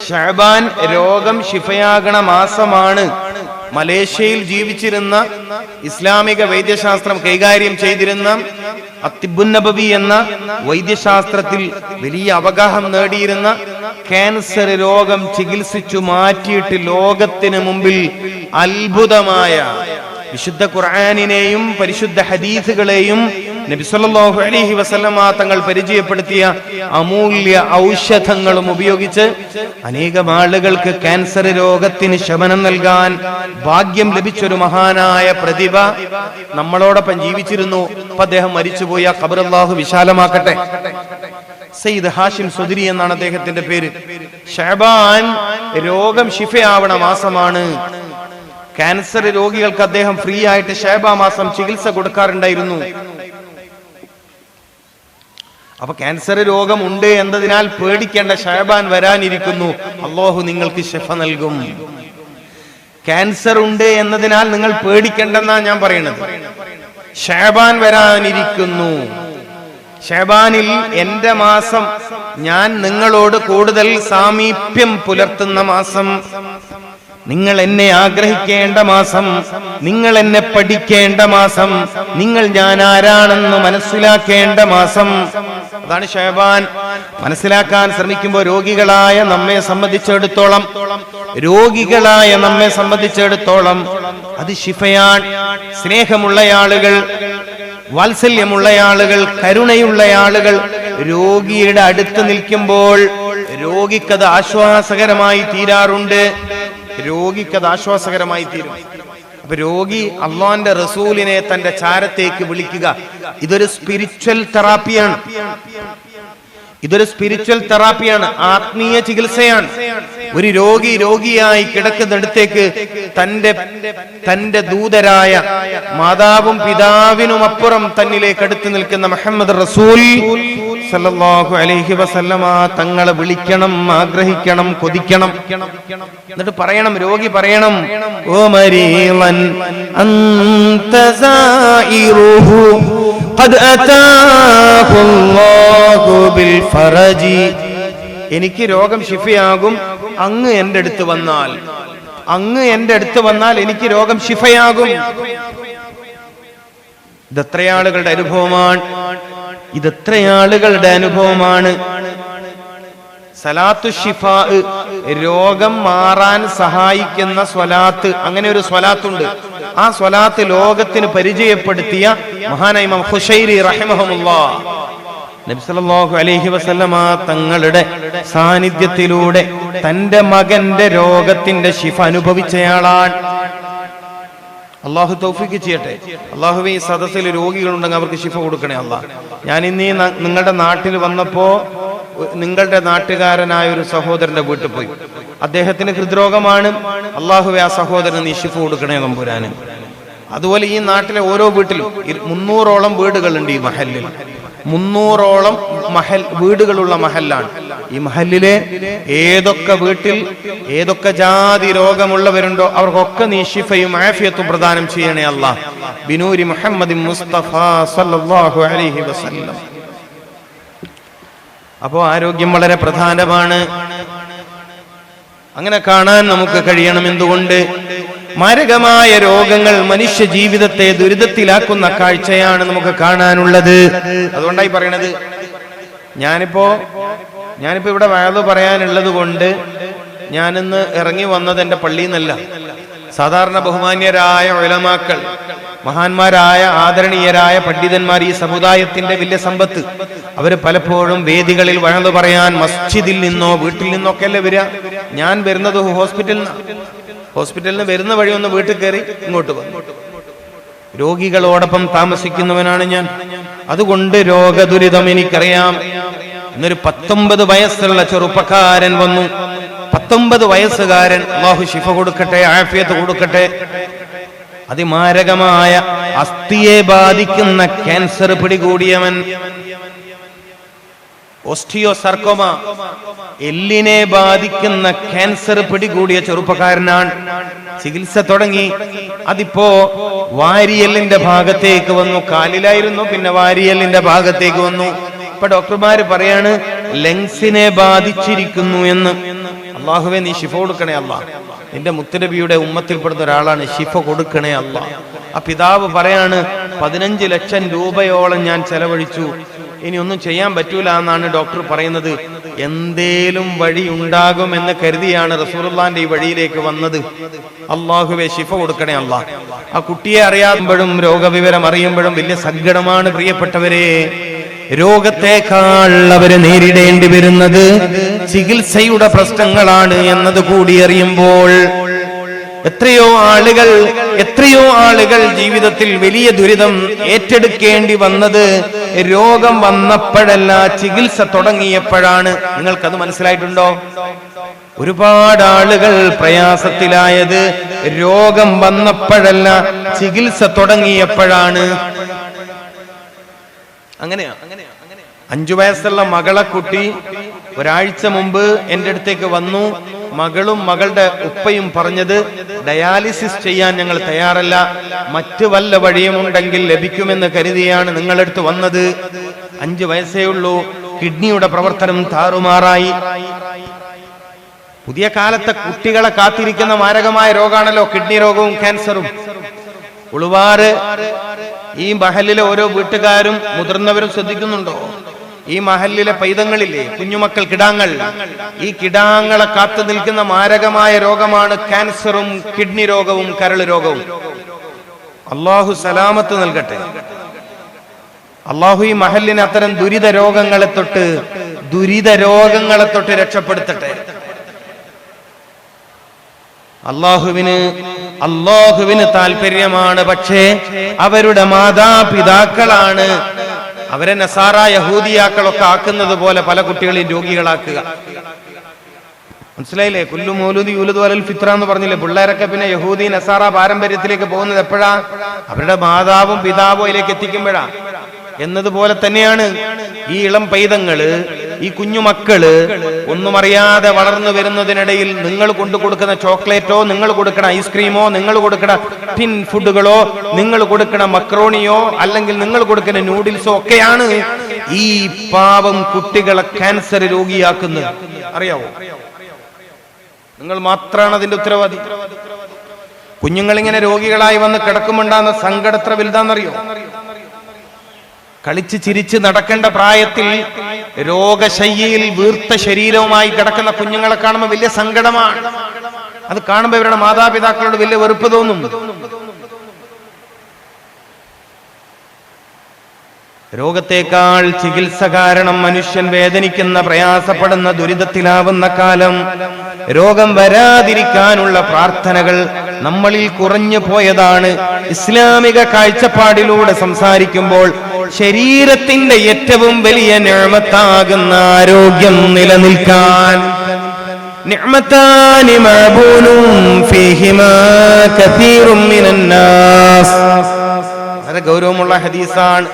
ഷഹബാൻ രോഗം ശിഫയാകണ മാസമാണ്. മലേഷ്യയിൽ ജീവിച്ചിരുന്ന ഇസ്ലാമിക വൈദ്യശാസ്ത്രം കൈകാര്യം ചെയ്തിരുന്ന അത്തിബുന്നബി എന്ന വൈദ്യശാസ്ത്രത്തിൽ വലിയ അവഗാഹം നേടിയിരുന്ന ക്യാൻസർ രോഗം ചികിത്സിച്ചു മാറ്റിയിട്ട് ലോകത്തിന് മുമ്പിൽ അത്ഭുതമായ വിശുദ്ധ ഖുർആാനിനെയും പരിശുദ്ധ ഹദീസുകളെയും നബിസല്ലാഹു അലഹി വസല്ലമ തങ്ങൾ പരിചയപ്പെടുത്തിയ അമൂല്യ ഔഷധങ്ങളും ഉപയോഗിച്ച് അനേകം ആളുകൾക്ക് ക്യാൻസർ രോഗത്തിന് ശമനം നൽകാൻ ഭാഗ്യം ലഭിച്ചൊരു മഹാനായ പ്രതിഭ നമ്മളോടൊപ്പം ജീവിച്ചിരുന്നു. അപ്പൊ അദ്ദേഹം മരിച്ചുപോയി. ആ വിശാലമാക്കട്ടെ. സയ്യിദ് ഹാഷിം സുദരി എന്നാണ് അദ്ദേഹത്തിന്റെ പേര്. ഷഹബാൻ രോഗം ശിഫയാവണ മാസമാണ്. ക്യാൻസർ രോഗികൾക്ക് അദ്ദേഹം ഫ്രീ ആയിട്ട് ഷേബ മാസം ചികിത്സ കൊടുക്കാറുണ്ടായിരുന്നു. അപ്പൊ ക്യാൻസർ രോഗമുണ്ട് എന്നതിനാൽ പേടിക്കേണ്ട ഷഹബാൻ വരാനിരിക്കുന്നു. അള്ളാഹു നിങ്ങൾക്ക് ഷെഫ നൽകും. ക്യാൻസർ ഉണ്ട് എന്നതിനാൽ നിങ്ങൾ പേടിക്കേണ്ടെന്നാ ഞാൻ പറയുന്നത് ഷഹബാൻ വരാനിരിക്കുന്നു. ഷഹബാനിൽ എന്റെ മാസം ഞാൻ നിങ്ങളോട് കൂടുതൽ സാമീപ്യം പുലർത്തുന്ന മാസം. നിങ്ങൾ എന്നെ ആഗ്രഹിക്കേണ്ട മാസം. നിങ്ങൾ എന്നെ പഠിക്കേണ്ട മാസം. നിങ്ങൾ ഞാൻ ആരാണെന്ന് മനസ്സിലാക്കേണ്ട മാസം. അതാണ് ഷഹബാൻ. മനസ്സിലാക്കാൻ ശ്രമിക്കുമ്പോൾ രോഗികളായ നമ്മെ സംബന്ധിച്ചിടത്തോളം രോഗികളായ നമ്മെ സംബന്ധിച്ചിടത്തോളം അത് ശിഫയാൻ സ്നേഹമുള്ള ആളുകൾ വാത്സല്യമുള്ള ആളുകൾ കരുണയുള്ള ആളുകൾ രോഗിയുടെ അടുത്ത് നിൽക്കുമ്പോൾ രോഗിക്കത് ആശ്വാസകരമായി തീരാറുണ്ട്. രോഗിക്കത് ആശ്വാസകരമായി തീരും. രോഗി അള്ളാന്റെ റസൂലിനെ തന്റെ ചാരത്തേക്ക് വിളിക്കുക. ഇതൊരു സ്പിരിച്വൽ തെറാപ്പിയാണ് ഇതൊരു സ്പിരിച്വൽ തെറാപ്പിയാണ് ആത്മീയ ചികിത്സയാണ്. ഒരു രോഗി രോഗിയായി കിടക്കുന്നിടത്തേക്ക് തന്റെ തന്റെ ദൂതരായ മാതാവും പിതാവിനും അപ്പുറം തന്നിലേക്ക് അടുത്ത് നിൽക്കുന്ന മുഹമ്മദ് റസൂൽ സല്ലല്ലാഹു അലൈഹി വസല്ലമ തങ്ങളെ വിളിക്കണം ആഗ്രഹിക്കണം കൊതിക്കണം എന്നിട്ട് പറയണം രോഗി പറയണം ഓ മരീളൻ അന്ത സായിറുഹു قد أتاه الله بالفرج എനിക്ക് രോഗം ശിഫയാകും അങ്ങ് എന്റെ അടുത്ത് വന്നാൽ അങ്ങ് എന്റെ അടുത്ത് വന്നാൽ എനിക്ക് രോഗം ശിഫയാകും. ഇതെത്ര ആളുകളുടെ അനുഭവമാണ്? ഇതെത്ര ആളുകളുടെ അനുഭവമാണ്? സലാത്തു ഷിഫ രോഗം മാറാൻ സഹായിക്കുന്ന സ്വലാത്ത് അങ്ങനെ ഒരു സ്വലാത്തുണ്ട്. ആ സ്വലാത്ത് ലോകത്തിന് പരിചയപ്പെടുത്തിയ മഹാനൈമം ഹുഷൈരി റഹിമഹമുല്ലാ. നബി അലഹി വസല്ലമ തങ്ങളുടെ സാന്നിധ്യത്തിലൂടെ തന്റെ മകന്റെ രോഗത്തിന്റെ ശിഫ അനുഭവിച്ചയാളാണ്. അള്ളാഹു തൗഫിക്ക് ചെയ്യട്ടെ. അള്ളാഹുവെ ഈ സദസ്സിൽ രോഗികളുണ്ടെങ്കിൽ അവർക്ക് ശിഫ കൊടുക്കണേ അള്ളാഹ് ഞാൻ ഇന്ന് നിങ്ങളുടെ നാട്ടിൽ വന്നപ്പോ നിങ്ങളുടെ നാട്ടുകാരനായ ഒരു സഹോദരന്റെ വീട്ടിൽ പോയി. അദ്ദേഹത്തിന് ഹൃദ്രോഗമാണ്. അള്ളാഹുവെ ആ സഹോദരന് നീ ശിഫ കൊടുക്കണേ നമ്പുരാന് അതുപോലെ ഈ നാട്ടിലെ ഓരോ വീട്ടിലും മുന്നൂറോളം വീടുകളുണ്ട് ഈ മഹലിൽ മുന്നൂറോളം മഹൽ വീടുകളുള്ള മഹലാണ് ഈ മഹലിലെ ഏതൊക്കെ വീട്ടിൽ ഏതൊക്കെ ജാതി രോഗമുള്ളവരുണ്ടോ അവർക്കൊക്കെ നീ ഷിഫയും ആഫിയത്തും പ്രദാനം ചെയ്യണേ അല്ല. ബിനൂരി മുഹമ്മദ് മുസ്തഫ സല്ലല്ലാഹു അലൈഹി വസല്ലം. അപ്പോ ആരോഗ്യം വളരെ പ്രധാനമാണ്. അങ്ങനെ കാണാൻ നമുക്ക് കഴിയണം എന്തുകൊണ്ട്? മാരകമായ രോഗങ്ങൾ മനുഷ്യ ജീവിതത്തെ ദുരിതത്തിലാക്കുന്ന കാഴ്ചയാണ് നമുക്ക് കാണാനുള്ളത്. അതുകൊണ്ടായി പറയണത് ഞാനിപ്പോ ഞാനിപ്പോ ഇവിടെ വയത് പറയാനുള്ളത് കൊണ്ട് ഞാനിന്ന് ഇറങ്ങി വന്നത് എന്റെ പള്ളിയിൽ നിന്നല്ല സാധാരണ ബഹുമാന്യരായ ഒലമാക്കൾ മഹാന്മാരായ ആദരണീയരായ പണ്ഡിതന്മാർ ഈ സമുദായത്തിന്റെ വലിയ സമ്പത്ത്. അവർ പലപ്പോഴും വേദികളിൽ വഴന്നു പറയാൻ മസ്ജിദിൽ നിന്നോ വീട്ടിൽ നിന്നോ ഒക്കെ അല്ലേ വരിക? ഞാൻ വരുന്നത് ഹോസ്പിറ്റലിൽ ഹോസ്പിറ്റലിൽ വരുന്ന വഴി ഒന്ന് വീട്ടിൽ കയറി ഇങ്ങോട്ട് വന്നു. രോഗികളോടൊപ്പം താമസിക്കുന്നവനാണ് ഞാൻ. അതുകൊണ്ട് രോഗദുരിതം എനിക്കറിയാം. എന്നൊരു പത്തൊമ്പത് വയസ്സുള്ള ചെറുപ്പക്കാരൻ വന്നു. പത്തൊമ്പത് വയസ്സുകാരൻ അള്ളാഹു ശിഫ കൊടുക്കട്ടെ ആഫിയത്ത് കൊടുക്കട്ടെ. അതിമാരകമായ അസ്ഥിയെ ബാധിക്കുന്ന ക്യാൻസർ പിടികൂടിയവൻ ഓസ്റ്റിയോസർക്കോമ. എല്ലിനെ ബാധിക്കുന്ന ക്യാൻസർ പിടികൂടിയ ചെറുപ്പക്കാരനാണ്. ചികിത്സ തുടങ്ങി. അതിപ്പോ വാരിയലിന്റെ ഭാഗത്തേക്ക് വന്നു. കാലിലായിരുന്നു പിന്നെ വാരിയലിന്റെ ഭാഗത്തേക്ക് വന്നു. ഇപ്പൊ ഡോക്ടർമാര് പറയാണ് ലങ്സിനെ ബാധിച്ചിരിക്കുന്നു എന്ന്. അള്ളാഹുവെ നീ ഷിഫ കൊടുക്കണേ അല്ല. നിന്റെ മുത്തരബിയുടെ ഉമ്മത്തിൽപ്പെടുന്ന ഒരാളാണ് ഷിഫ കൊടുക്കണേ അല്ല. ആ പിതാവ് പറയാണ് പതിനഞ്ച് ലക്ഷം രൂപയോളം ഞാൻ ചെലവഴിച്ചു. ഇനി ഒന്നും ചെയ്യാൻ പറ്റൂല എന്നാണ് ഡോക്ടർ പറയുന്നത്. എന്തേലും വഴി ഉണ്ടാകുമെന്ന് കരുതിയാണ് റസൂലുള്ളാന്റെ ഈ വഴിയിലേക്ക് വന്നത്. അള്ളാഹുവെ ശിഫ കൊടുക്കണേ അല്ല. ആ കുട്ടിയെ അറിയാമ്പോഴും രോഗവിവരം അറിയുമ്പോഴും വലിയ സങ്കടമാണ് പ്രിയപ്പെട്ടവരെ. രോഗത്തെക്കാൾ അവർ നേരിടേണ്ടി വരുന്നത് ചികിത്സയുടെ പ്രശ്നങ്ങളാണ് എന്നത് കൂടി അറിയുമ്പോൾ എത്രയോ ആളുകൾ എത്രയോ ആളുകൾ ജീവിതത്തിൽ വലിയ ദുരിതം ഏറ്റെടുക്കേണ്ടി വന്നത് രോഗം വന്നപ്പോഴല്ല ചികിത്സ തുടങ്ങിയപ്പോഴാണ്. നിങ്ങൾക്കത് മനസ്സിലായിട്ടുണ്ടോ? ഒരുപാട് ആളുകൾ പ്രയാസത്തിലായത് രോഗം വന്നപ്പോഴല്ല ചികിത്സ തുടങ്ങിയപ്പോഴാണ്. അങ്ങനെയാ. അഞ്ചു വയസ്സുള്ള മകളെ കുട്ടി ഒരാഴ്ച മുമ്പ് എന്റെ അടുത്തേക്ക് വന്നു. മകളും മകളുടെ ഉപ്പയും പറഞ്ഞത് ഡയാലിസിസ് ചെയ്യാൻ ഞങ്ങൾ തയ്യാറല്ല. മറ്റ് വല്ല വഴിയുമുണ്ടെങ്കിൽ ലഭിക്കുമെന്ന് കരുതിയാണ് നിങ്ങളടുത്ത് വന്നത്. അഞ്ചു വയസ്സേ ഉള്ളൂ. കിഡ്നിയുടെ പ്രവർത്തനം താറുമാറായി. പുതിയ കാലത്തെ കുട്ടികളെ കാത്തിരിക്കുന്ന മാരകമായ രോഗമാണല്ലോ കിഡ്നി രോഗവും ക്യാൻസറും. ഉളുവാറ് ഈ മഹലിലെ ഓരോ വീട്ടുകാരും മുതിർന്നവരും ശ്രദ്ധിക്കുന്നുണ്ടോ? ഈ മഹലിലെ പൈതങ്ങളില്ലേ കുഞ്ഞുമക്കൾ കിടാങ്ങൾ. ഈ കിടാങ്ങളെ കാത്തു നിൽക്കുന്ന മാരകമായ രോഗമാണ് ക്യാൻസറും കിഡ്നി രോഗവും കരൾ രോഗവും. അള്ളാഹു സലാമത്ത് നൽകട്ടെ. അള്ളാഹു ഈ മഹലിന് അത്തരം ദുരിത രോഗങ്ങളെ തൊട്ട് ദുരിത രോഗങ്ങളെ തൊട്ട് രക്ഷപ്പെടുത്തട്ടെ. അള്ളാഹുവിന് അള്ളാഹുവിന് താല്പര്യമാണ് പക്ഷേ അവരുടെ മാതാപിതാക്കളാണ് അവരെ നസാറ യഹൂദിയാക്കളൊക്കെ ആക്കുന്നത് പോലെ പല കുട്ടികളെയും രോഗികളാക്കുക. മനസ്സിലായില്ലേ? കുല്ലു മൗലൂദി യൂലദു അലൽ ഫിത്ര എന്ന് പറഞ്ഞില്ലേ? പിള്ളേരൊക്കെ പിന്നെ യഹൂദി നസാറ പാരമ്പര്യത്തിലേക്ക് പോകുന്നത് എപ്പോഴാ? അവരുടെ മാതാവും പിതാവും അതിലേക്ക് എത്തിക്കുമ്പോഴാ. എന്നതുപോലെ തന്നെയാണ് ഈ ഇളം പൈതങ്ങൾ ഈ കുഞ്ഞു കുഞ്ഞുമക്കൾ ഒന്നും അറിയാതെ വളർന്നു വരുന്നതിനിടയിൽ നിങ്ങൾ കൊണ്ടു കൊടുക്കുന്ന ചോക്ലേറ്റോ നിങ്ങൾ കൊടുക്കണ ഐസ്ക്രീമോ നിങ്ങൾ കൊടുക്കണ ടിൻ ഫുഡുകളോ നിങ്ങൾ കൊടുക്കണ മക്രോണിയോ അല്ലെങ്കിൽ നിങ്ങൾ കൊടുക്കുന്ന നൂഡിൽസോ ഒക്കെയാണ് ഈ പാവം കുട്ടികളെ ക്യാൻസർ രോഗിയാക്കുന്നത്. അറിയാവോ? നിങ്ങൾ മാത്രമാണ് അതിന്റെ ഉത്തരവാദി. കുഞ്ഞുങ്ങൾ ഇങ്ങനെ രോഗികളായി വന്ന് കിടക്കുമുണ്ടാകുന്ന സങ്കടത്ര വലുതാന്നറിയോ? കളിച്ച് ചിരിച്ച് നടക്കേണ്ട പ്രായത്തിൽ രോഗശയ്യയിൽ വീർത്ത ശരീരവുമായി കിടക്കുന്ന കുഞ്ഞുങ്ങളെ കാണുമ്പോൾ വലിയ സങ്കടമാണ്. അത് കാണുമ്പോൾ ഇവരുടെ മാതാപിതാക്കളോട് വലിയ വെറുപ്പ് തോന്നും. രോഗത്തേക്കാൾ ചികിത്സ കാരണം മനുഷ്യൻ വേദനിക്കുന്ന പ്രയാസപ്പെടുന്ന ദുരിതത്തിലാവുന്ന കാലം. രോഗം വരാതിരിക്കാനുള്ള പ്രാർത്ഥനകൾ നമ്മളിൽ കുറഞ്ഞു പോയതാണ്. ഇസ്ലാമിക കാഴ്ചപ്പാടിലൂടെ സംസാരിക്കുമ്പോൾ ശരീരത്തിന്റെ ഏറ്റവും വലിയ നിഴമത്താകുന്ന ആരോഗ്യം നിലനിൽക്കാൻ. ഗൗരവമുള്ള ഹദീസാണ്.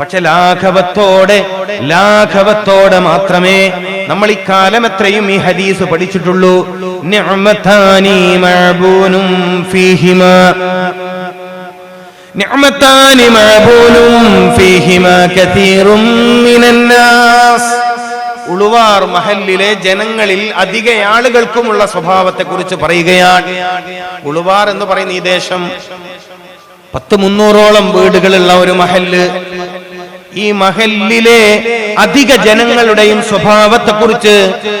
പക്ഷെ ലാഘവത്തോടെ ലാഘവത്തോടെ മാത്രമേ നമ്മൾ ഇക്കാലം കാലം എത്രയും ഈ ഹദീസ് പഠിച്ചിട്ടുള്ളൂ. മിനന്നാസ് ഉളുവാർ മഹലിലെ ജനങ്ങളിൽ അധിക ആളുകൾക്കുമുള്ള സ്വഭാവത്തെ കുറിച്ച് പറയുകയാണ്. ഉളുവാർ എന്ന് പറയുന്ന ഈ ദേശം പത്ത് മുന്നൂറോളം വീടുകളുള്ള ഒരു മഹല്ല്. ഈ മഹല്ലിലെ അധിക ജനങ്ങളുടെയും സ്വഭാവത്തെ കുറിച്ച്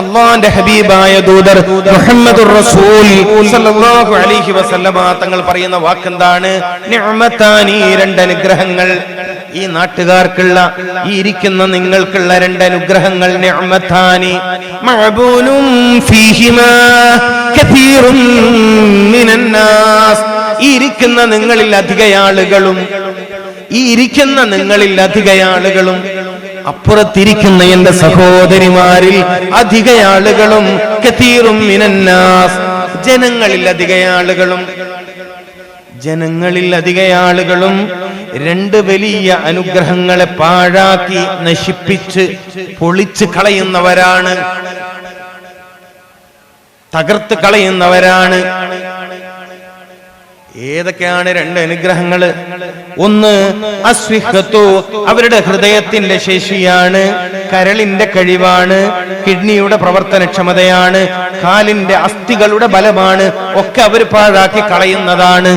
അള്ളാന്റെ ഹബീബായ ദൂതർ മുഹമ്മദ് അലിഹി വസല്ലമ തങ്ങൾ പറയുന്ന വാക്കെന്താണ്? രണ്ട് അനുഗ്രഹങ്ങൾ ഈ നാട്ടുകാർക്കുള്ള ഈ ഇരിക്കുന്ന നിങ്ങൾക്കുള്ള രണ്ട് അനുഗ്രഹങ്ങൾ ഇരിക്കുന്ന നിങ്ങളിൽ അധിക ആളുകളും ഈ ഇരിക്കുന്ന നിങ്ങളിൽ അധിക ആളുകളും അപ്പുറത്തിരിക്കുന്ന എന്റെ സഹോദരിമാരിൽ അധിക ആളുകളും കതീറും മിനന്നാസ്. ജനങ്ങളിൽ അധിക ആളുകളും ജനങ്ങളിൽ അധിക ആളുകളും രണ്ട് വലിയ അനുഗ്രഹങ്ങളെ പാഴാക്കി നശിപ്പിച്ച് പൊളിച്ച് കളയുന്നവരാണ് തകർത്ത് കളയുന്നവരാണ്. ഏതൊക്കെയാണ് രണ്ട് അനുഗ്രഹങ്ങൾ ഒന്ന് അസ്വിഹത്തു അവരുടെ ഹൃദയത്തിന്റെ ശേഷിയാണ് കരളിന്റെ കഴിവാണ് കിഡ്നിയുടെ പ്രവർത്തനക്ഷമതയാണ് കാലിന്റെ അസ്ഥികളുടെ ബലമാണ് ഒക്കെ അവർ പാഴാക്കി കളയുന്നതാണ്.